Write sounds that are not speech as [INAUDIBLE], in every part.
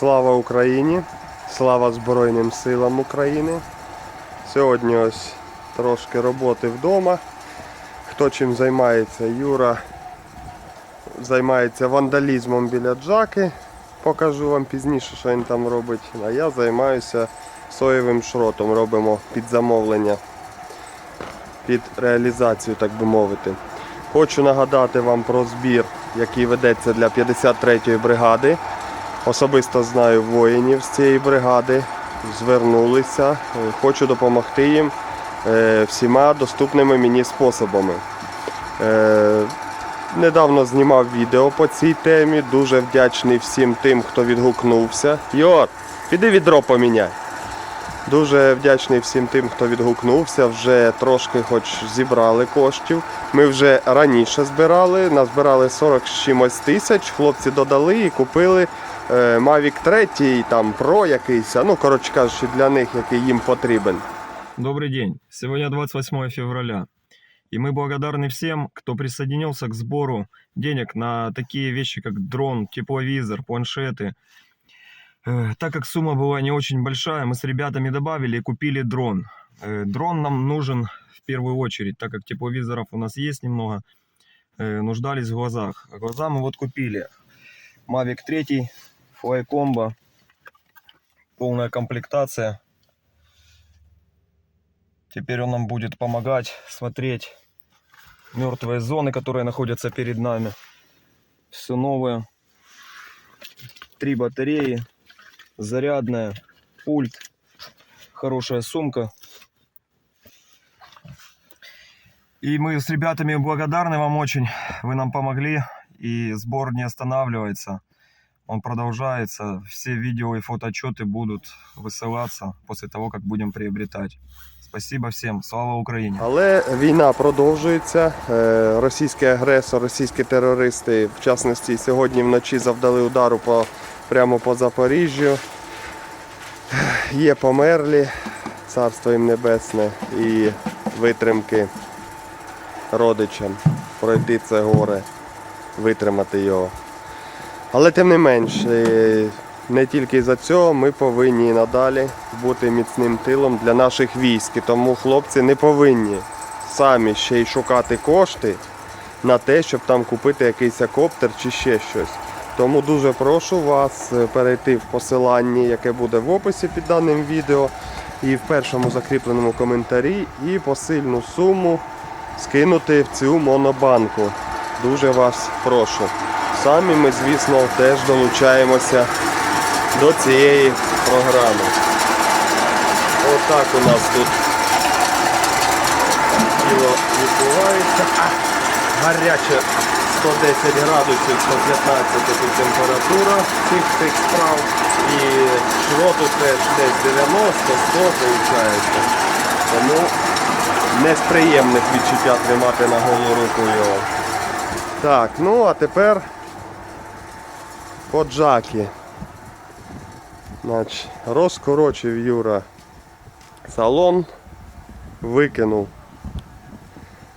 Слава Україні! Слава Збройним силам України! Сьогодні ось трошки роботи вдома. Хто чим займається? Юра займається вандалізмом біля джаки. Покажу вам пізніше, що він там робить. А я займаюся соєвим шротом. Робимо під замовлення, під реалізацію, так би мовити. Хочу нагадати вам про збір, який ведеться для 53-ї бригади. Особисто знаю воїнів з цієї бригади, звернулися. Хочу допомогти їм е, всіма доступними мені способами. Е, Недавно знімав відео по цій темі. Дуже вдячний всім тим, хто відгукнувся. Йор, піди відро поміняй. Дуже вдячний всім тим, хто відгукнувся. Вже трошки хоч зібрали коштів. Ми вже раніше збирали, назбирали 40 з чимось тисяч. Хлопці додали і купили Mavic 3, там Pro якийсь, а, ну коротше кажучи, для них, який їм потрібен. Добрый день. Сегодня 28 февраля. И мы благодарны всем, кто присоединился к сбору денег на такие вещи, как дрон, тепловизор, планшеты. Э, Так как сумма была не очень большая, мы с ребятами добавили и купили дрон. Э, Дрон нам нужен в первую очередь, так как тепловизоров у нас есть немного, э, нуждались в глазах. Глаза мы вот купили. Mavic 3, Combo, полная комплектация. Теперь он нам будет помогать смотреть мертвые зоны, которые находятся перед нами. Все новое. Три батареи, зарядная, пульт, хорошая сумка. И мы с ребятами благодарны вам очень. Вы нам помогли, и сбор не останавливается. Он продолжается. Все видео и фотоотчеты будут высылаться после того, как будем приобретать. Спасибо всем. Слава Україні! Але війна продовжується. Е, Російський агресор, російські терористи, в частності сьогодні вночі завдали удару по, прямо по Запоріжжю. Є померлі, царство їм небесне, і витримки родичам пройти це горе, витримати його. Але тим не менш, е, не тільки за цього ми повинні надалі бути міцним тилом для наших військ. Тому хлопці не повинні самі ще й шукати кошти на те, щоб там купити якийсь коптер чи ще щось. Тому дуже прошу вас е, перейти в посиланні, яке буде в описі під даним відео, і в першому закріпленому коментарі, і посильну суму скинути в цю монобанку. Дуже вас прошу. Самі ми, звісно, теж долучаємося до цієї програми. Отак у нас тут діло відбувається. А, гаряче 110 градусів, 115 тут температура цих цих справ. І шроту теж десь 90-100 виходить. Тому не відчуття тримати на голу руку його. Так, ну а тепер по джакі. Значить, розкорочив Юра салон, викинув.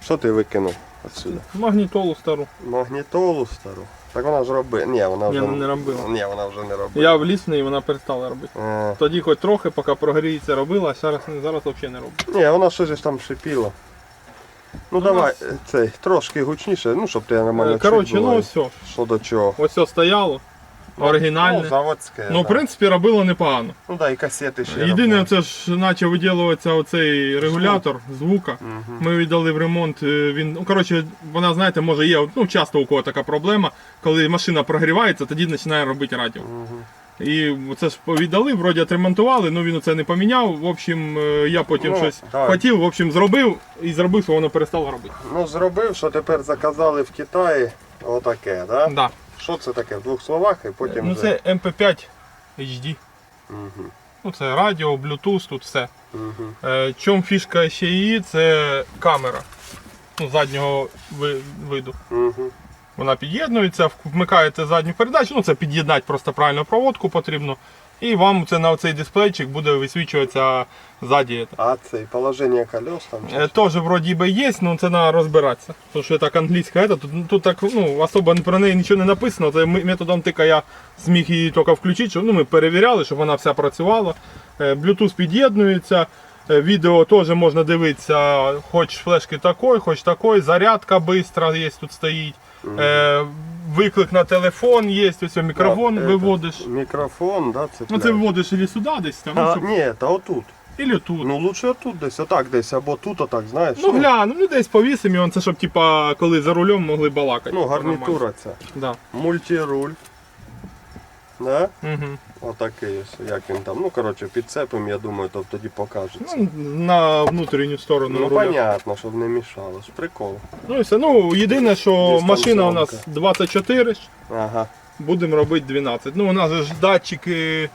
Що ти викинув отсюди? Магнітолу стару. Магнітолу стару. Так вона ж робила. Ні, вона вже Ні, ну, не робила. Ні, вона вже не робила. Я вліз в неї, вона перестала робити. Е, Тоді хоч трохи, поки прогріється, робила, а зараз, зараз взагалі не робить. Ні, вона щось ж там шипіла. Ну Ну, давай, цей, трошки гучніше, ну щоб ти нормально Е, Коротше, ну було. ось все. Що до чого. Ось все стояло. Оригінальне. Ну, заводське. Ну, в да. принципі, робило непогано. Ну да, і касети ще. Єдине, робили. це ж почав виділюватися оцей регулятор звука. Мгм. Ми віддали в ремонт. е, Він, ну коротше, вона, знаєте, може є, ну часто у кого така проблема, коли машина прогрівається, тоді починає робити радіо. Мгм. І це ж віддали, вроді отремонтували, ну він це не поміняв. В общем, е, я потім Ну, щось так. хотів, в общем, зробив і зробив, що воно перестало робити. Ну зробив, що тепер заказали в Китаї отаке, да? Да. Що це таке? В двох словах і потім. Ну вже... це MP5 HD. Угу. Ну це радіо, Bluetooth, тут все. Угу. Е, чом фішка ще її, це камера ну, заднього виду. Угу. Вона під'єднується, вмикаєте задню передачу, ну це під'єднати просто правильно проводку потрібно. І вам це на цей дисплейчик буде висвічуватися ззаді. А цей положення колес там. Е, вроді би є, але це треба розбиратися. Тому що так англійська, тут, тут так ну, особо про неї нічого не написано. Це методом тика я зміг її тільки включити, щоб ну, ми перевіряли, щоб вона вся працювала. Е, Bluetooth під'єднується. Е, Відео теж можна дивитися, хоч флешки такої, хоч такої, зарядка швидка є, тут стоїть. Е, виклик на телефон є, ось мікрофон Да, виводиш. этот, Мікрофон, да, це. Ну це виводиш і сюди десь там, ну, А, щоб, ні, та отут. ілі тут. Ну лучше отут десь, отак десь, або тут, отак, знаєш. Ну гляну, ну десь повісимо його, це щоб типа коли за рулем могли балакати. Ну, гарнітура ця. Да. Мультируль. Да? Да. Угу. Отакий ось, як він там. Ну, коротше, підцепимо, я думаю, то тоді покажеться. Ну, на внутрішню сторону Ну, руля. понятно, щоб не мішало. ж Прикол. Ну і все. Ну, єдине, що Дистанціонка. машина у нас 24, Ага. будемо робити 12. Ну, у нас же ж датчики,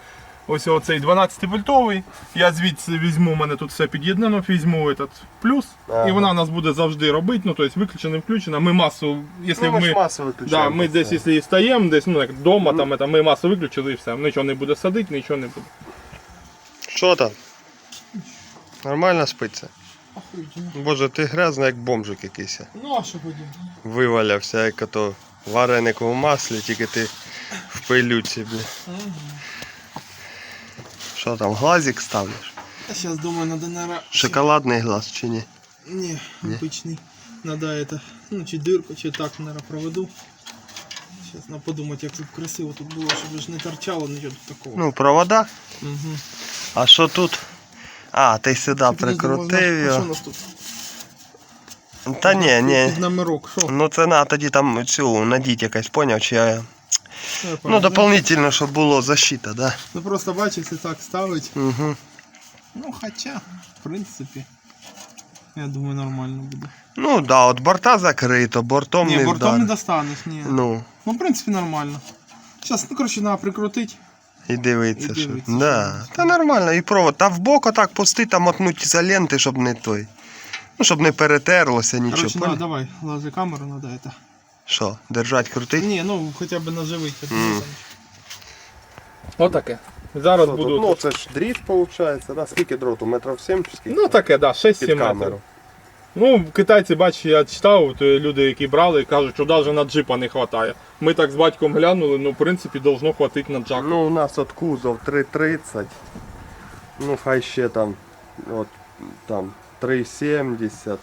ось оцей 12 вольтовий. Я звідси візьму, у мене тут все під'єднано, візьму этот плюс. Ага. І вона у нас буде завжди робити, ну, тобто виключена, включена. Ми масу, якщо Ну, ми ми... масу Да, ми десь, якщо і стаємо, десь, ну як вдома, там, ми масу виключили і все. Нічого не буде садити, нічого не буде. Що там? Нормально спиться? Боже, ти грязний, як бомжик якийсь. Ну, а що будемо? Вивалявся, як ото вареник у маслі, тільки ти в пилюці, бля. Що там, глазик ставиш? А сейчас думаю, надо, наверное... Шоколадний глаз чи ні? Не, обычный. Надо это, ну, чи дырку, чи так, наверное, проведу. Сейчас надо подумать, як тут красиво тут було, щоб ж не торчало нічого тут такого. Ну, провода. угу. А що тут? А, ти сюди прикрутив А що у його. нас тут? Та ні, ні. Під номерок, що? Ну це на тоді там цю надіть якась, поняв, чи я. Ну, дополнительно, щоб було защита, да? Ну просто бачиш, якщо так ставить. Угу. Ну, хоча, в принципі, я думаю, нормально буде. Ну да, от борта закрито, бортом Ні, не бортом не вдар. достанеш, ні. Ну, Ну, в принципі, нормально. Зараз, ну, коротше, треба прикрутити. і дивиться, що. дивиться, Да. Та нормально, і провод. Та в бок отак пусти, там мотнуть ізоленти, щоб не той. Ну, щоб не перетерлося нічого. Короче, на, давай, ложи камеру, надо это. Що, держать, крутить? Не, ну хотя бы наживить. как Мгм. Отаке. Зараз Що буду. тут? Ну, це ж дріт, виходить, да? Скільки дроту? Метрів 7 чи скільки? Ну таке, да, 6-7 Під метрів. Ну, китайці, бач, я читав, е, люди, які брали, кажуть, що навіть на джипа не вистачає. Ми так з батьком глянули, ну, в принципі, должно хватити на джак. Ну, у нас от кузов 3,30. Ну, хай ще там, от, там 3,70.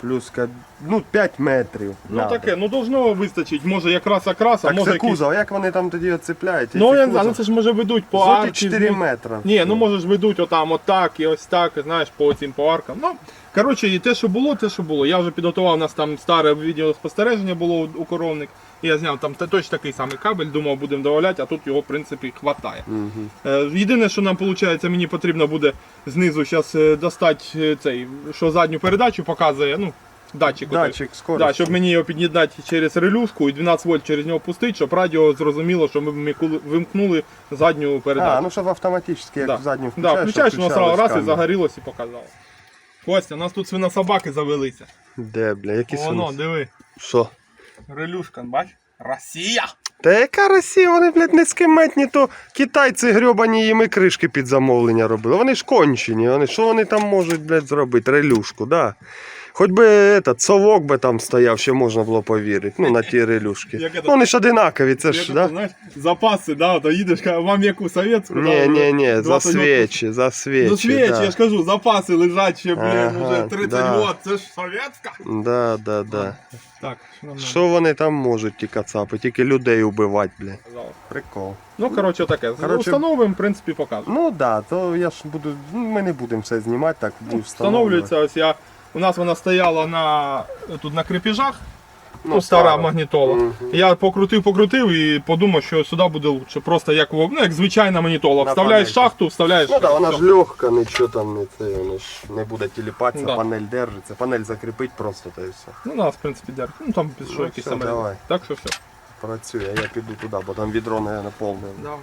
Плюс, каб- ну, 5 метрів. Ну надо. таке, ну должно вистачити. Може якраз окрас, а Так може це якийсь... кузов, а як вони там тоді оцепляють? Ну, я не знаю, ну це ж може ведуть по арці. 4 звідти. метри. Ні, ну може ж ведуть отам, отак і ось так, знаєш, по цим по аркам. Ну, коротше, і те, що було, те, що було. Я вже підготував, у нас там старе відеоспостереження було у- коровник. І я зняв там точно такий самий кабель, думав, будемо додавати, а тут його, в принципі, хватає. Мгм. Е, Єдине, що нам виходить, мені потрібно буде знизу зараз достати е, цей, що задню передачу показує, ну, датчик. Датчик скорості. Да, щоб мені його під'єднати через релюшку і 12 вольт через нього пустити, щоб радіо зрозуміло, що ми вимкнули задню передачу. А, ну щоб автоматично, як Да. задню Да, включаєш, включаєш, щоб воно сразу раз і загорілось і показало. Костя, у нас тут свинособаки завелися. Де, бля, які Воно, диви. Що? Релюшка, бач? Росія! Та яка Росія, вони, блядь, не скиметні, то китайці грьобані їм і кришки під замовлення робили. Вони ж кончені, вони, що вони там можуть, блядь, зробити? Релюшку, да. Хоч би этот, совок би там стояв, ще можна було повірити. Ну, на ті релюшки. Як это- Ну, вони ж одинакові, це ж, да? знаєш, запаси, да, то їдеш, вам яку совєтську, Ні, да, ні, вже ні, за 20 свічі, за свічі. За свічі, да. я ж кажу, запаси лежать ще, блін, Ага, уже 30 да. років, це ж совєтська. Да, да, да. Так, що нам Що вони там можуть, ті кацапи? Тільки людей убивати, бля. надо? Прикол. Ну, коротше, таке. Коротше- Установимо, в принципі, покажемо. Ну да, то я ж буду. Ну, ми не будемо все знімати, так буду Встановлюється, ось я. У нас вона стояла на тут на крепежах, ну, стара магнітола. Мгм. Я покрутив, покрутив і подумав, що сюди буде лучше. Просто як, ну, як звичайна магнітола. На Вставляєш панельку. шахту, вставляєш. Ну да, вона ж легка, нічого там не це, вона ж не буде тіліпатися, Да. панель держиться, панель закріпить просто та і все. Ну, нас, в принципі, дерг. Ну там пішов Ну, якийсь все, давай. Так що все. Працює, а я піду туди, бо там відро, наверное, повне. Давай.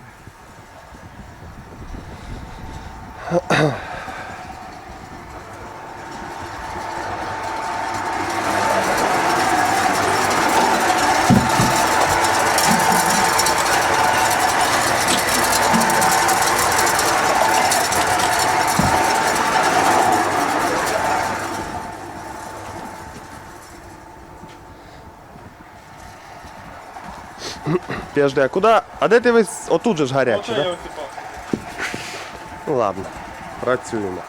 Підожди, а куди? А де ти весь. Отут же ж гарячий? Да? Ну ладно, працюємо.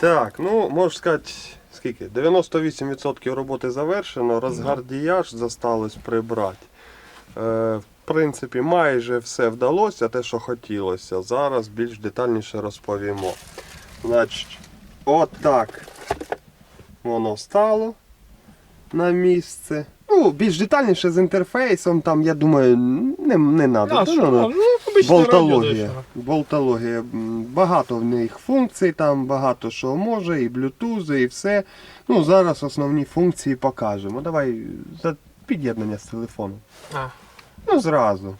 Так, ну можу сказати, скільки? 98% роботи завершено, розгардіяж зосталось прибрати. Е, в принципі, майже все вдалося, те, що хотілося. Зараз більш детальніше розповімо. Значить, от воно стало на місце. Ну, більш детальніше з інтерфейсом, там, я думаю, не, не треба. А, що? Ну, обичне радіо, Болтологія. да, Болтологія. М, Багато в них функцій, там багато що може, і Bluetooth, і все. Ну, зараз основні функції покажемо. Давай за під'єднання з телефоном. А. Ну, зразу.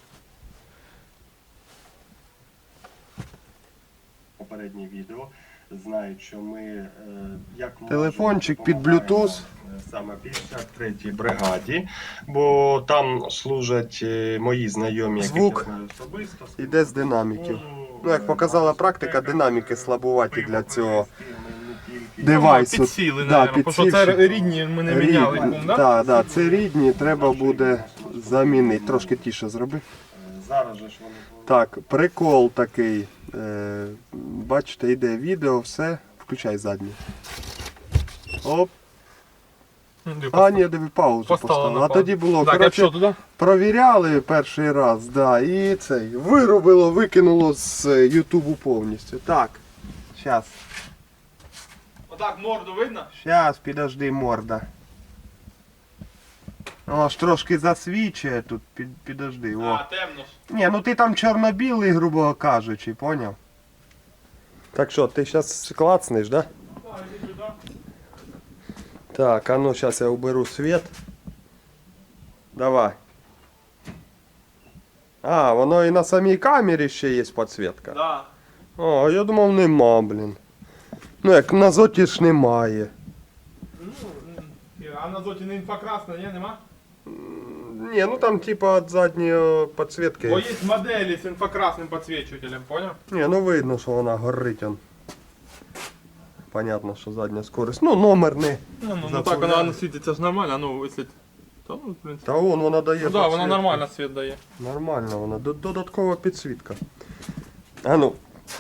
Попереднє відео знають, що ми е, як Телефончик під Bluetooth. Саме 53-й бригаді, бо там служать е, мої знайомі, яких Звук я знаю особисто. Іде з динаміків. Ну, як показала практика, динаміки слабуваті для цього девайсу. Підсіли, Да, що це підсівши. рідні ми не міняли. Рідні. кум, да? Так, да, це рідні, треба буде замінити. Трошки тіше зроби. Зараз же ж вони. Так, прикол такий. Е, бачите, йде відео, все. Включай заднє. Оп. Ну, А, ні, диви паузу Поставила поставив. А тоді було. Так, коротше, що туди? Провіряли перший раз, да, і цей вирубило, викинуло з е, Ютубу повністю. Так. Щас. Отак морду видно? Щас, підожди, морда. О, ж трошки засвічує тут, під, підожди. О. А, темно ж. Ні, ну ти там чорно-білий, грубо кажучи, поняв? Так що, ти зараз клацнеш, да? А, іди сюди. Так, а ну сейчас я уберу свет. Давай. А, воно і на самій камері ще є підсвітка. Да. О, я думав нема, блін. Ну як на зоті ж немає. Ну, м, а на зоті не інфокрасна, ні, нема? Ні, ну там типа від задньої підсвітки. Бо є моделі з інфокрасним підсвічувателем, поняв? Ні, ну видно, що вона горить. Он. Понятно, що задня скорость. Ну, номер не. Ну, ну, ну так вона світиться ж нормально, ну, якщо... То, ну, в принципі. Та вон вона дає. Ну, да, вона підсвітку. нормально світ дає. Нормально вона, до- додаткова підсвітка. А ну,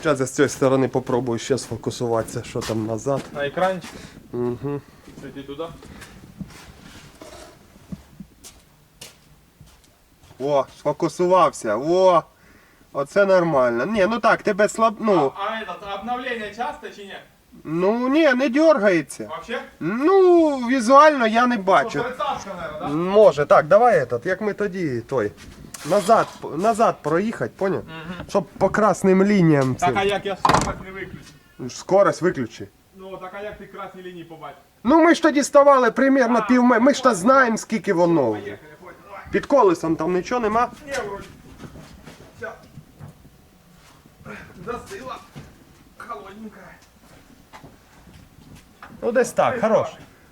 зараз я з цієї сторони попробую ще сфокусуватися, що там назад. На екранчик, Угу. світи туди. О, сфокусувався. О! Оце нормально. Ні, ну так, тебе слаб. Ну, А, а этот, обновление часто чи ні? Ну ні, не дергається. Вообще? Ну, візуально я не бачу. тридцатка, наверное, да? Може, так, давай этот, як ми тоді той. Назад, назад проїхати, поняв? Мгм. Щоб по красним лініям. Так, а як я скорость не виключу? Скорость виключи. Ну, так а як ти красні лінії побачиш? Ну ми ж тоді ставали примерно пів Ми ж то знаємо, скільки воно. вже. Поїхали, поїхали, давай. Під колесом там нічого нема. Не, вроде. Все. Застыла. Ну десь так, хорош.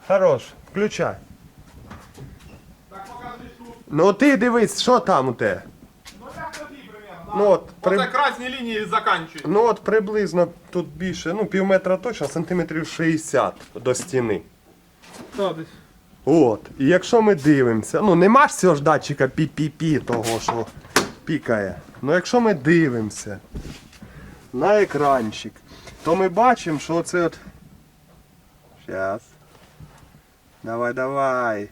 Хорош. Включай. Ну ти дивись, що там у тебе. Ну? Ну от, при... Оце красні лінії заканчують. ну от приблизно тут більше, ну пів метра точно, сантиметрів 60 до стіни. Так, десь. От. І якщо ми дивимося, ну нема ж цього ж датчика пі-пі-пі того, що пікає. Ну якщо ми дивимося на екранчик, то ми бачимо, що це от. Щас. Давай, давай.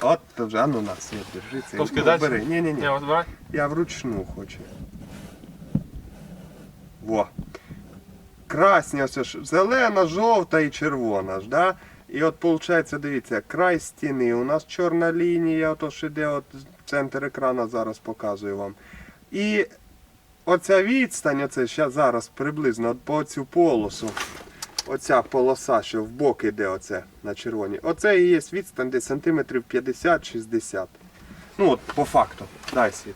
От то вже, а ну на світ держиться. Трошки Ну, дальше? бери. Ні, ні, ні. Не, от. Я вручну хочу. Во. Красні ось ж зелена, жовта і червона ж, да? І от виходить, дивіться, край стіни. У нас чорна лінія, ото ж іде от центр екрана зараз показую вам. І оця відстань, оце ще зараз приблизно по цю полосу. Оця полоса, що в бок іде оце на червоній. Оце і є відстань десь сантиметрів 50-60. Ну от по факту. Дай світ.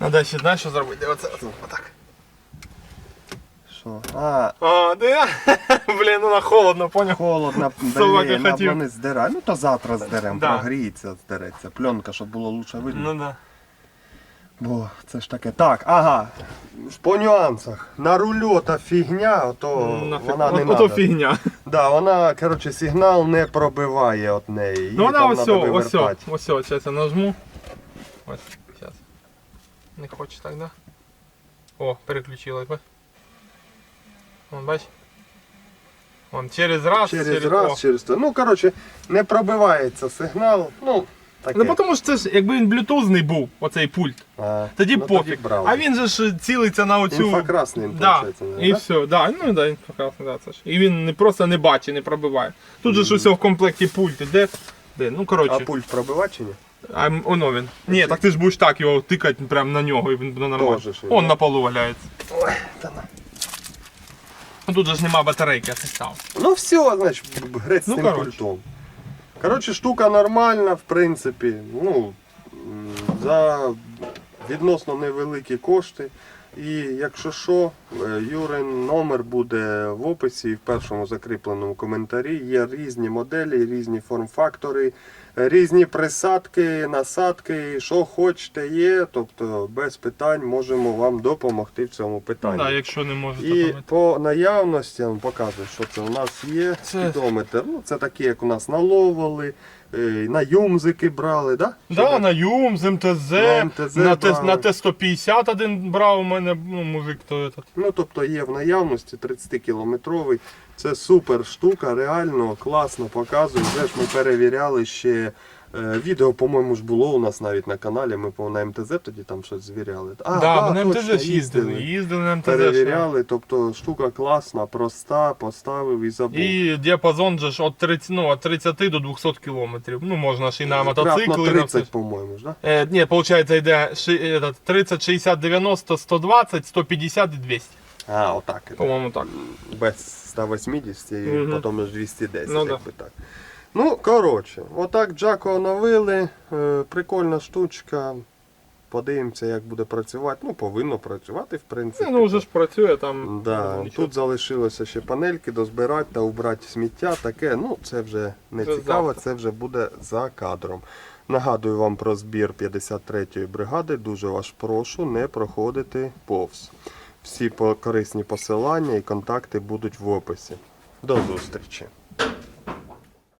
Надо ще, знаєш, що зробити? Оце, отак. Що? А, А, да? [LAUGHS] Блін, ну на холодно, поняв? холодно, блін, хотів. вони здирають. Ну то завтра здеремо, Да. прогріється, здереться. Пленка, щоб було лучше видно. Ну да. Бо це ж таке. Так, ага. По нюансах. На рулю та фігня, ото Нафіг. вона не От- Ото надо. фігня. Да, вона, коротше, сигнал не пробиває от неї. Її Ну вона там ось, надо ось, вивертати. ось, ось, зараз я нажму. Ось, зараз. Не хоче так, да? О, переключилась, бач? Вон, бач? Вон, через раз, Через О. раз, через то. Ну, коротше, не пробивається сигнал. Ну, таке. Ну тому що це ж, якби він блютузний був, оцей пульт, А, тоді ну, пофіг. брав. а він же ж цілиться на оцю. Інфракрасним, Да, виходить, і да? все, да, ну да, інфракрасний, да, це ж. І він не просто не бачить, не пробиває. Тут же ж усе в комплекті пульт іде. Де? Ну А коротше, пульт пробивати чи ні? а, м- оно він. Ні, так ти ж будеш так його тикати прямо на нього і він буде нормально. Тоже ж, Он да? на полу валяється. Ой, та на. Ну тут же ж нема батарейки, я це став. Ну все, значить, б- грець з Ну, цим коротше. пультом. Коротше, штука нормальна, в принципі. Ну, м, за відносно невеликі кошти. І якщо що, е, Юрин номер буде в описі і в першому закріпленому коментарі. Є різні моделі, різні форм-фактори, різні присадки, насадки, що хочете є. Тобто без питань можемо вам допомогти в цьому Ну, питанні. да, якщо не можете І пам'ятати. по наявності я вам показую, що це у нас є. Це- Спідометр. Ну, це такі, як у нас наловили, е, на юмзики брали, да? Да, на Юм, з МТЗ, На МТЗ на, на Т-150 один брав у мене, ну, мужик то этот. Ну, тобто є в наявності 30-кілометровий. Це супер штука, реально класно показує. Вже ж ми перевіряли ще. Е, Відео, по-моєму, ж було у нас навіть на каналі. Ми по на МТЗ тоді там щось звіряли. А, да, да, ми на МТЗ ж їздили. Їздили на МТЗ. Перевіряли, тобто штука класна, проста, поставив і забув. І діапазон же ж від 30, ну, від 30 до 200 кілометрів. Ну, можна ж і на мотоцикли. і на все. 30, по-моєму, ж, да? Е, ні, виходить, йде 30, 60, 90, 120, 150 і 200. А, отак. По-моєму, так. без 180 і Мгм. потім 210, Ну, да. якби так. Ну, коротше, отак Джако оновили. Е, прикольна штучка. Подивимося, як буде працювати. Ну, повинно працювати, в принципі. Ну, вже ж працює там. Да. Тут залишилося ще панельки дозбирати та убрати сміття. Таке, ну, це вже не Це цікаво, завтра. це вже буде за кадром. Нагадую вам про збір 53-ї бригади. Дуже вас прошу не проходити повз. Всі корисні посилання і контакти будуть в описі. До зустрічі!